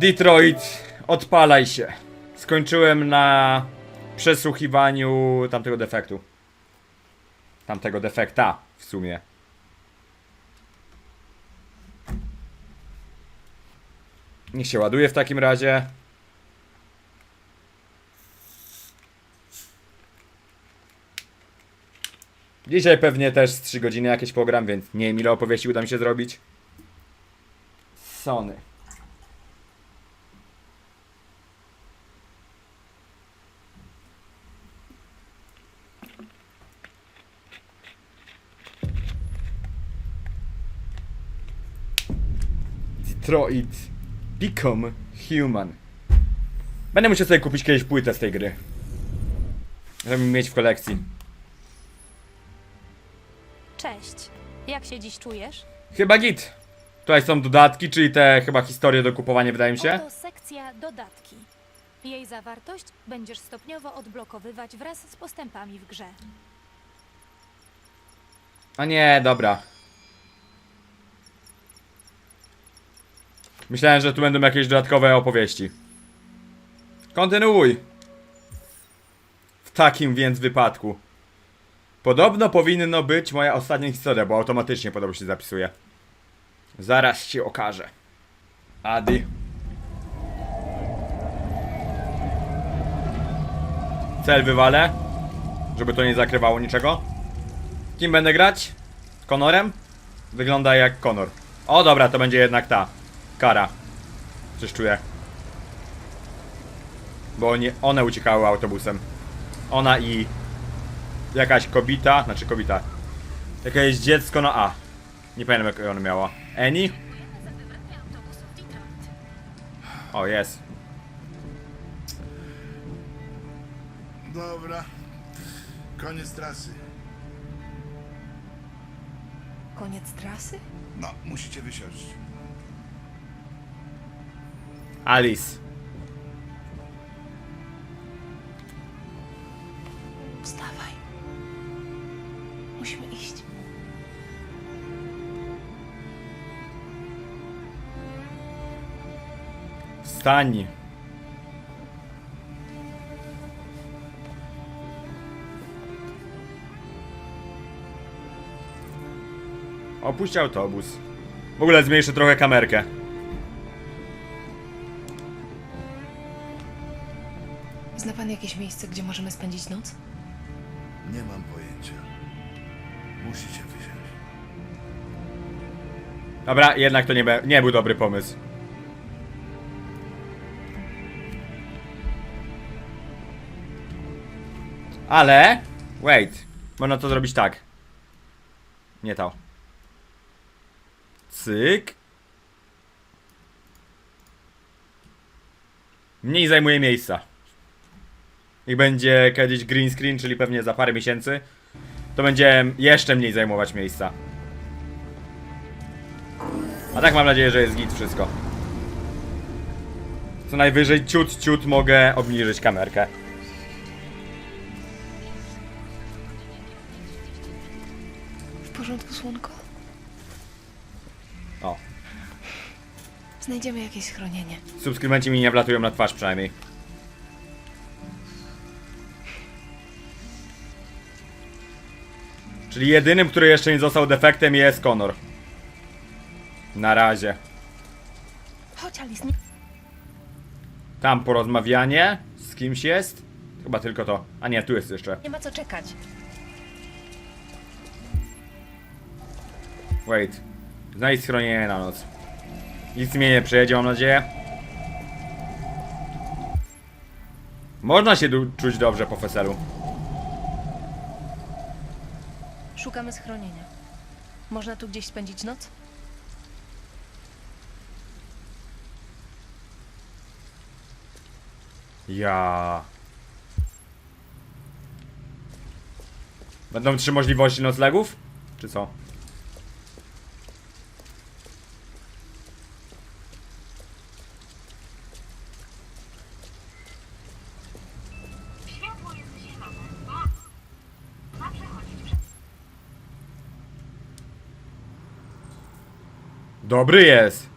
Detroit, odpalaj się. Skończyłem na przesłuchiwaniu tamtego defektu. Tamtego defekta w sumie. Niech się ładuje w takim razie. Dzisiaj pewnie też z 3 godziny jakieś pogram, więc nie wiem ile opowieści uda mi się zrobić. Sony. Detroit Become Human. Będę musiał sobie kupić kiedyś płytę z tej gry. Żeby mieć w kolekcji. Cześć. Jak się dziś czujesz? Chyba git. Tutaj są dodatki, czyli te chyba historie do kupowania, wydaje mi się. Oto sekcja dodatki. Jej zawartość będziesz stopniowo odblokowywać wraz z postępami w grze. A nie, dobra. Myślałem, że tu będą jakieś dodatkowe opowieści. Kontynuuj. W takim więc wypadku. Podobno powinno być moja ostatnia historia, bo automatycznie podobno się zapisuje. Zaraz ci okażę. Adi. Cel wywalę. Żeby to nie zakrywało niczego. Kim będę grać? Konorem? Wygląda jak Konor. O dobra, to będzie jednak ta. Kara. Coś czuję. Bo nie, one uciekały autobusem. Ona i jakaś kobita, znaczy kobita. Jakieś dziecko na A. Nie pamiętam jak ona miała. Eni? O, jest. Dobra. Koniec trasy. Koniec trasy? No, musicie wysiąść. Alice. Wstawaj. Musimy iść. Wstań. Opuść autobus. W ogóle zmniejszę trochę kamerkę. Zna pan jakieś miejsce, gdzie możemy spędzić noc? Nie mam pojęcia. Musicie wysiąść. Dobra, jednak to nie, be, nie był dobry pomysł. Ale... Wait. Można to zrobić tak. Nie to. Cyk. Mniej zajmuje miejsca. I będzie kiedyś green screen, czyli pewnie za parę miesięcy. To będzie jeszcze mniej zajmować miejsca. A tak mam nadzieję, że jest git wszystko. Co najwyżej ciut, ciut mogę obniżyć kamerkę. W porządku, słonko? O, Znajdziemy jakieś schronienie. subskrybenci mi nie wlatują na twarz przynajmniej. Czyli jedynym, który jeszcze nie został defektem jest Conor. Na razie. Chodź, Alice. Nie... Tam porozmawianie z kimś jest? Chyba tylko to. A nie, tu jest jeszcze. nie ma co czekać. Wait. Znajdź schronienie na noc. Nic mnie nie przejedzie, mam nadzieję. Można się czuć dobrze po feselu. Szukamy schronienia. Można tu gdzieś spędzić noc? Ja. Będą trzy możliwości noclegów? Czy co? Dobry jest.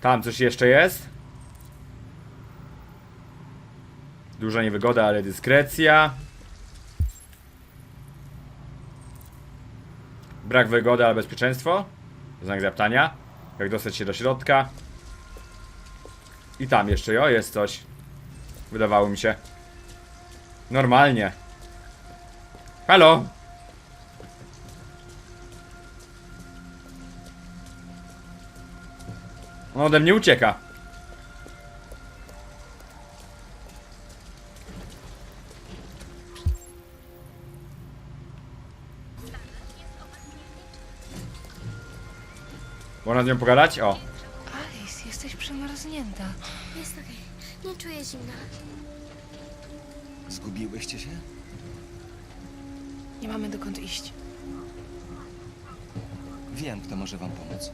Tam coś jeszcze jest. Duża niewygoda, ale dyskrecja. Brak wygody, ale bezpieczeństwo. Znak zapytania. Jak dostać się do środka. I tam jeszcze, o, jest coś. Wydawało mi się. Normalnie. Halo? On ode mnie ucieka. Można z nią pogadać? O. Alice, jesteś przemarznięta. Jest okej. Nie czuję zimna. Zgubiłyście się? Nie mamy dokąd iść. Wiem, kto może wam pomóc.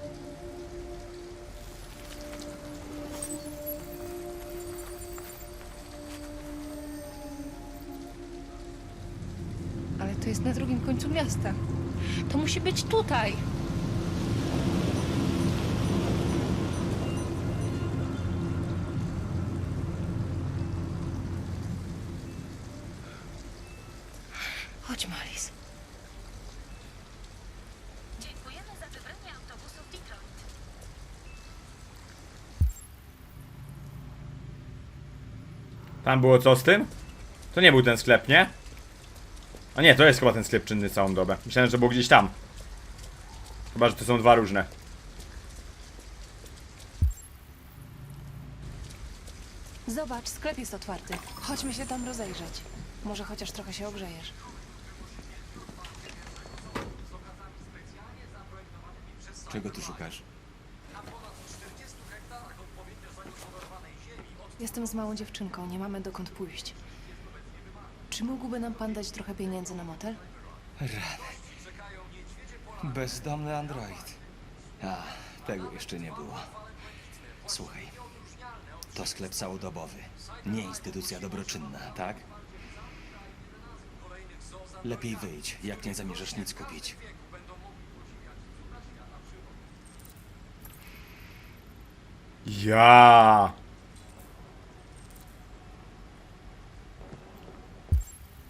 Ale to jest na drugim końcu miasta. To musi być tutaj. Tam było co z tym? To nie był ten sklep, nie? A nie, to jest chyba ten sklep czynny całą dobę. Myślałem, że był gdzieś tam. Chyba, że to są dwa różne. Zobacz, sklep jest otwarty. Chodźmy się tam rozejrzeć. Może chociaż trochę się ogrzejesz. Czego tu szukasz? Jestem z małą dziewczynką, nie mamy dokąd pójść. Czy mógłby nam pan dać trochę pieniędzy na motel? Bezdomny android. A, tego jeszcze nie było. Słuchaj, to sklep całodobowy, nie instytucja dobroczynna, tak? Lepiej wyjdź, jak nie zamierzasz nic kupić. Ja.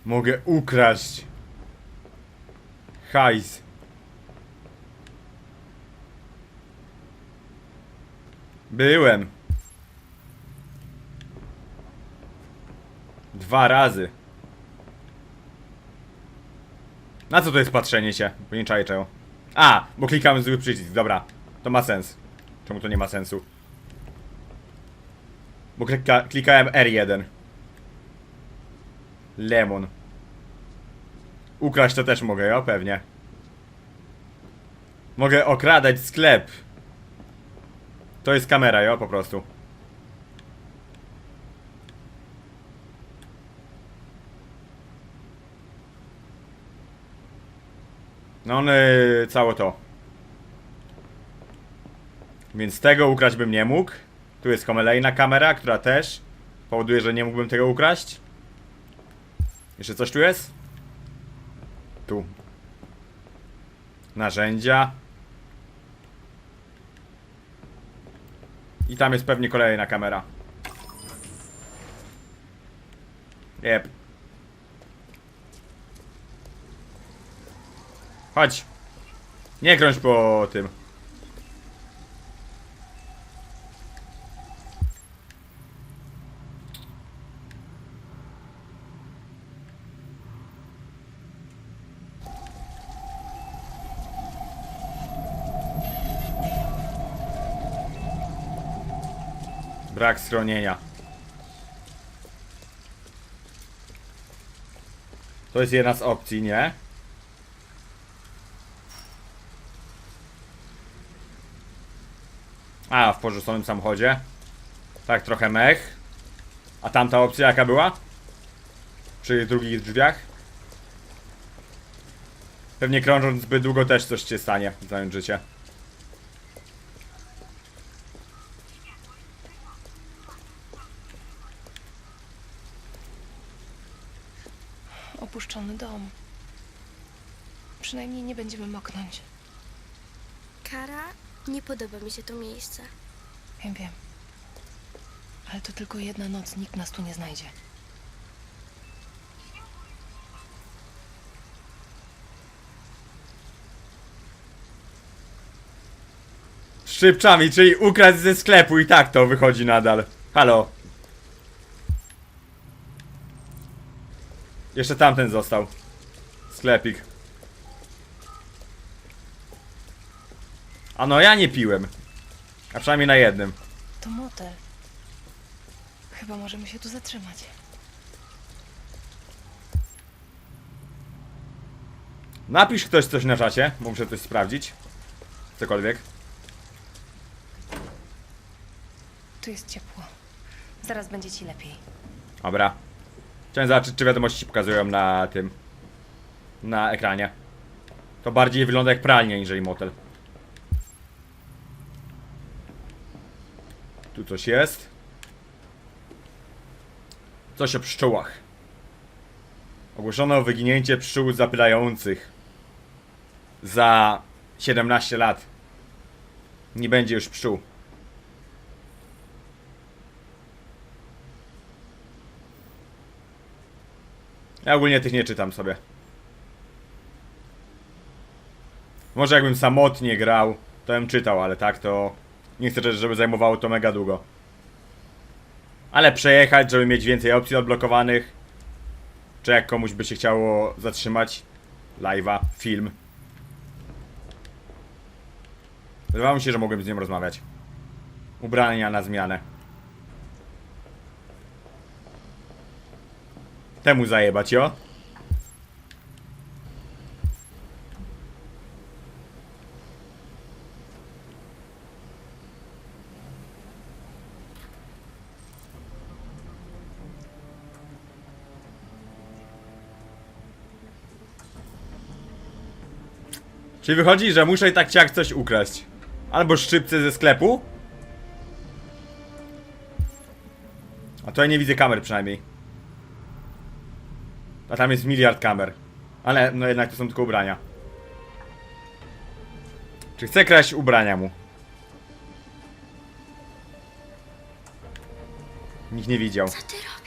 Mogę ukraść. Hajs. Byłem. Dwa razy. Na co to jest patrzenie się? Bo nie czaję czego. A, bo klikamy zły przycisk, dobra. To ma sens. Czemu to nie ma sensu? Bo klika, klikałem R1. Lemon. Ukraść to też mogę, jo? Pewnie. Mogę okradać sklep. To jest kamera, jo? Po prostu. No, yy, całe to. Więc tego ukraść bym nie mógł. Tu jest kolejna kamera, która też powoduje, że nie mógłbym tego ukraść. Jeszcze coś tu jest? Tu. Narzędzia. I tam jest pewnie kolejna kamera. Jep. Chodź. Nie krąż po tym. Brak schronienia. To jest jedna z opcji, nie? A, w porzuconym samochodzie. Tak, trochę mech. A tamta opcja jaka była? Przy drugich drzwiach? Pewnie krążąc zbyt długo też coś się stanie, zająć życie. Opuszczony dom. Przynajmniej nie będziemy moknąć. Kara, nie podoba mi się to miejsce. Wiem, wiem. Ale to tylko jedna noc, nikt nas tu nie znajdzie. Szybczami, czyli ukradł ze sklepu i tak to wychodzi nadal. Halo. Jeszcze tamten został. Sklepik. A no ja nie piłem. A przynajmniej na jednym. To motel. Chyba możemy się tu zatrzymać. Napisz ktoś coś na czacie, bo muszę coś sprawdzić. Cokolwiek. Tu jest ciepło. Zaraz będzie ci lepiej. Dobra. Chciałem zobaczyć, czy wiadomości pokazują na tym. Na ekranie. To bardziej wygląda jak pralnia, niżeli motel. Tu coś jest. Coś o pszczołach. Ogłoszono wyginięcie pszczół zapylających. Za 17 lat. Nie będzie już pszczół. Ja ogólnie tych nie czytam sobie. Może jakbym samotnie grał, to bym czytał, ale tak to nie chcę, żeby zajmowało to mega długo. Ale przejechać, żeby mieć więcej opcji odblokowanych. Czy jak komuś by się chciało zatrzymać live'a, film. Wydawało mi się, że mogłem z nim rozmawiać. Ubrania na zmianę. Temu zajebać, jo? Czyli wychodzi, że muszę i tak ciak coś ukraść. Albo szczypce ze sklepu. A ja nie widzę kamer przynajmniej. A tam jest miliard kamer. Ale no jednak to są tylko ubrania. Czy chcę kraść ubrania mu? Nikt nie widział. Co ty?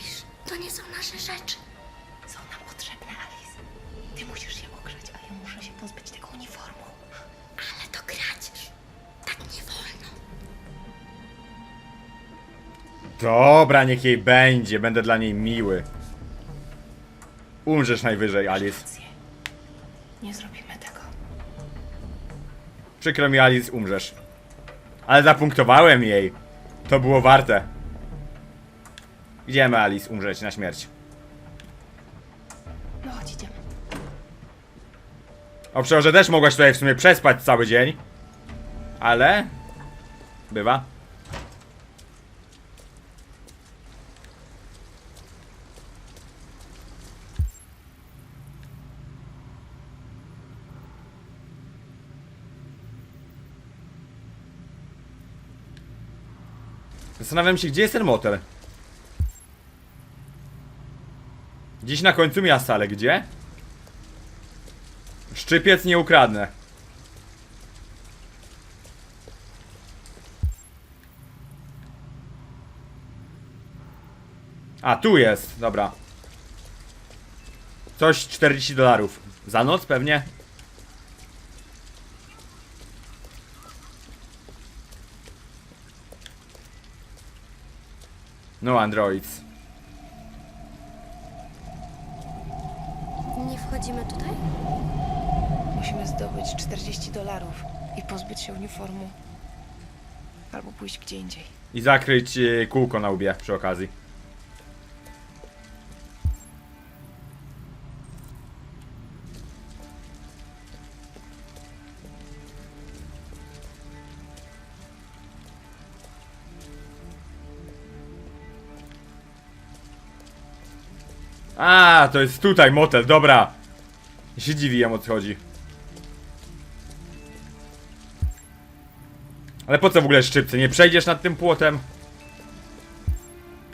Dobra, niech jej będzie. Będę dla niej miły. Umrzesz najwyżej, Alice. Rację. Nie zrobimy tego. Przykro mi, Alice, umrzesz. Ale zapunktowałem jej. To było warte. Idziemy, Alice, umrzeć na śmierć. No chodź, idziemy. O, że też mogłaś tutaj w sumie przespać cały dzień. Ale... Bywa. Zastanawiam się, gdzie jest ten motel. Gdzieś na końcu miasta, ale gdzie? Szczypiec nie ukradnę. A, tu jest, dobra. Coś 40 dolarów. Za noc pewnie? No androids. Nie wchodzimy tutaj? Musimy zdobyć 40 dolarów i pozbyć się uniformu. Albo pójść gdzie indziej. I zakryć e, kółko na łbie przy okazji. A, to jest tutaj motel, dobra. Ja się dziwiłem o chodzi. Ale po co w ogóle szczypce? Nie przejdziesz nad tym płotem?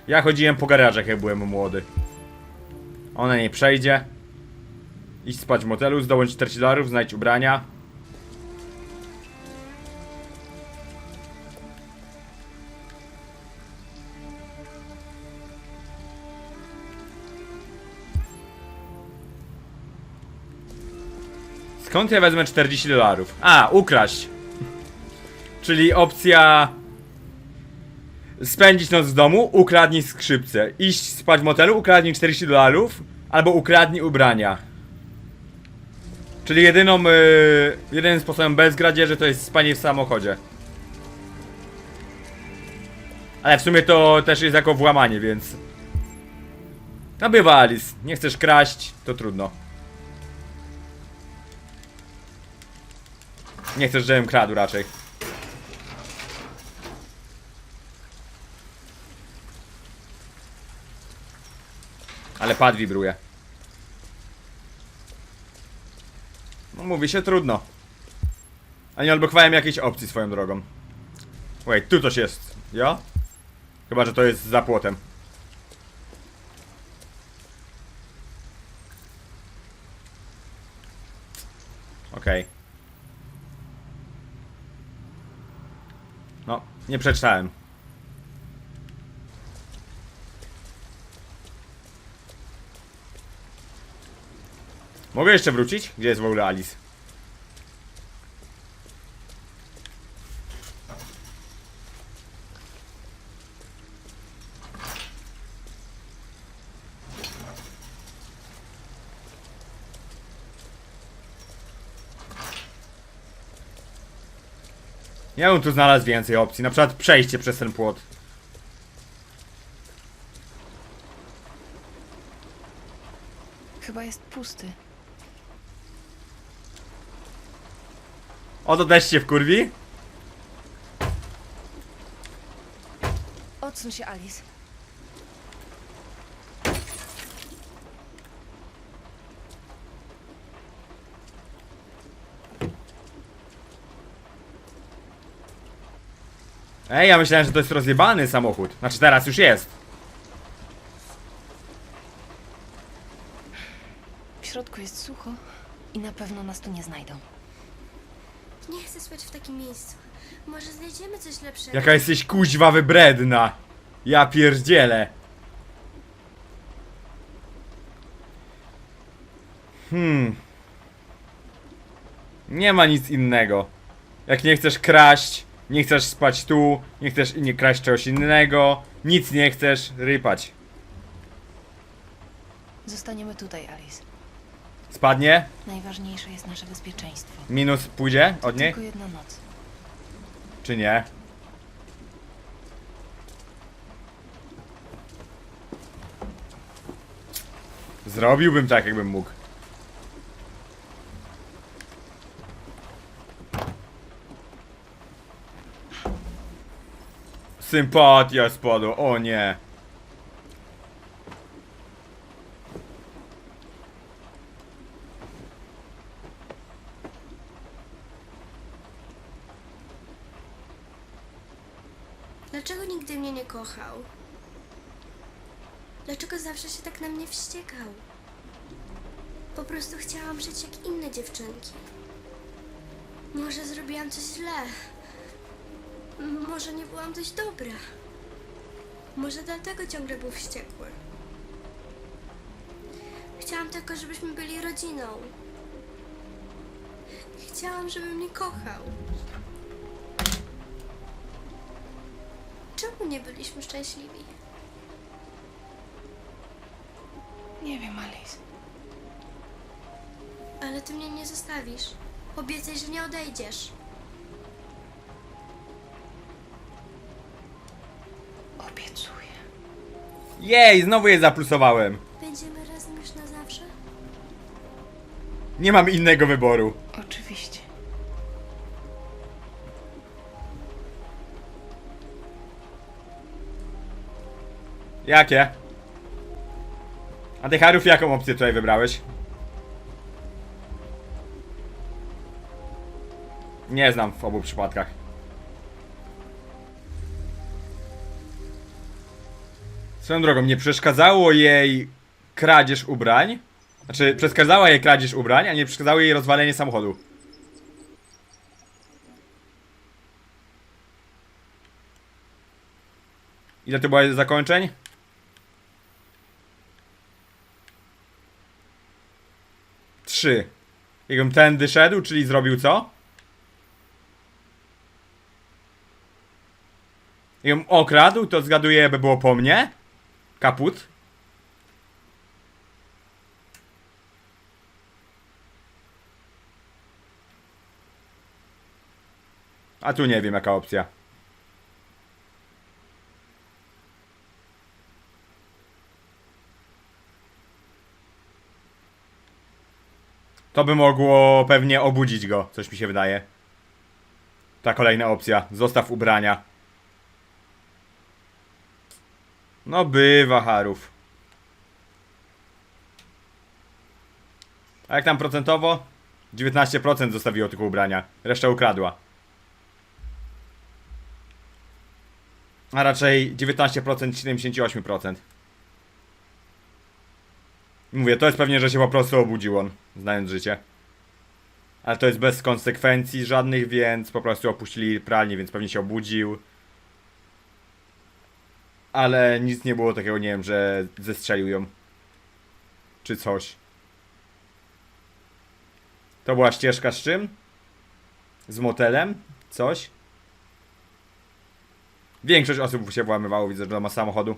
Ja chodziłem po garażach jak byłem młody. Ona nie przejdzie. Idź spać w motelu, zdobądź 40 dolarów, znajdź ubrania. Skąd ja wezmę 40 dolarów? A, ukraść. Czyli opcja... Spędzić noc w domu, ukradnij skrzypce. Iść spać w motelu, ukradnij 40 dolarów. Albo ukradnij ubrania. Czyli jedyną, yy, jedynym sposobem bez gradzieży to jest spanie w samochodzie. Ale w sumie to też jest jako włamanie, więc... No bywa Alice, nie chcesz kraść, to trudno. Nie chcesz, żebym kradł raczej. Ale pad wibruje. No mówi się trudno. A nie odblokowałem jakiejś opcji swoją drogą. Wait, tu coś jest. Ja? Chyba, że to jest za płotem. Okej. No, nie przeczytałem. Mogę jeszcze wrócić? Gdzie jest w ogóle Alice? Ja bym tu znalazł więcej opcji, na przykład przejście przez ten płot. Chyba jest pusty. O, to też się wkurwi? Odsuń się, Alice. Ej, ja myślałem, że to jest rozjebany samochód. Znaczy teraz już jest. W środku jest sucho i na pewno nas tu nie znajdą. Nie chcę spać w takim miejscu. Może znajdziemy coś lepszego. Jaka jesteś kuźwa wybredna. Ja pierdzielę. Hmm. Nie ma nic innego. Jak nie chcesz kraść, nie chcesz spać tu, nie chcesz nie kraść czegoś innego, nic nie chcesz rypać. Zostaniemy tutaj, Alice. Spadnie, Najważniejsze jest nasze bezpieczeństwo. minus pójdzie od niej, Tylko jedna noc. czy nie? Zrobiłbym tak, jakbym mógł. Sympatia spadła, o nie. Dlaczego nigdy mnie nie kochał? Dlaczego zawsze się tak na mnie wściekał? Po prostu chciałam żyć jak inne dziewczynki. Może zrobiłam coś źle. Może nie byłam dość dobra. Może dlatego ciągle był wściekły. Chciałam tylko, żebyśmy byli rodziną. Chciałam, żeby mnie kochał. Czemu nie byliśmy szczęśliwi? Nie wiem, Alice. Ale ty mnie nie zostawisz. Obiecaj, że nie odejdziesz. Jej, znowu je zaplusowałem. Będziemy razem już na zawsze? Nie mam innego wyboru. Oczywiście. Jakie? A tych Harów jaką opcję tutaj wybrałeś? Nie znam w obu przypadkach. Swoją drogą, nie przeszkadzało jej kradzież ubrań? Znaczy, przeszkadzała jej kradzież ubrań, a nie przeszkadzało jej rozwalenie samochodu. Ile to było zakończeń? Trzy. Jakbym tędy szedł, czyli zrobił co? Jakbym okradł, to zgaduję, by było po mnie. Kaput. A tu nie wiem jaka opcja. To by mogło pewnie obudzić go, coś mi się wydaje. Ta kolejna opcja. Zostaw ubrania. No bywa, Harów. A jak tam procentowo? 19% zostawiło tylko ubrania. Reszta ukradła. A raczej 19% 78%. Mówię, to jest pewnie, że się po prostu obudził on, znając życie. Ale to jest bez konsekwencji żadnych, więc po prostu opuścili pralnię, więc pewnie się obudził. Ale nic nie było takiego, nie wiem, że zestrzelił ją. Czy coś. To była ścieżka z czym? Z motelem? Coś? Większość osób się włamywało, widzę, że ma samochodu.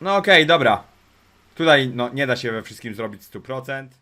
No okej, dobra. Tutaj no, nie da się we wszystkim zrobić 100%.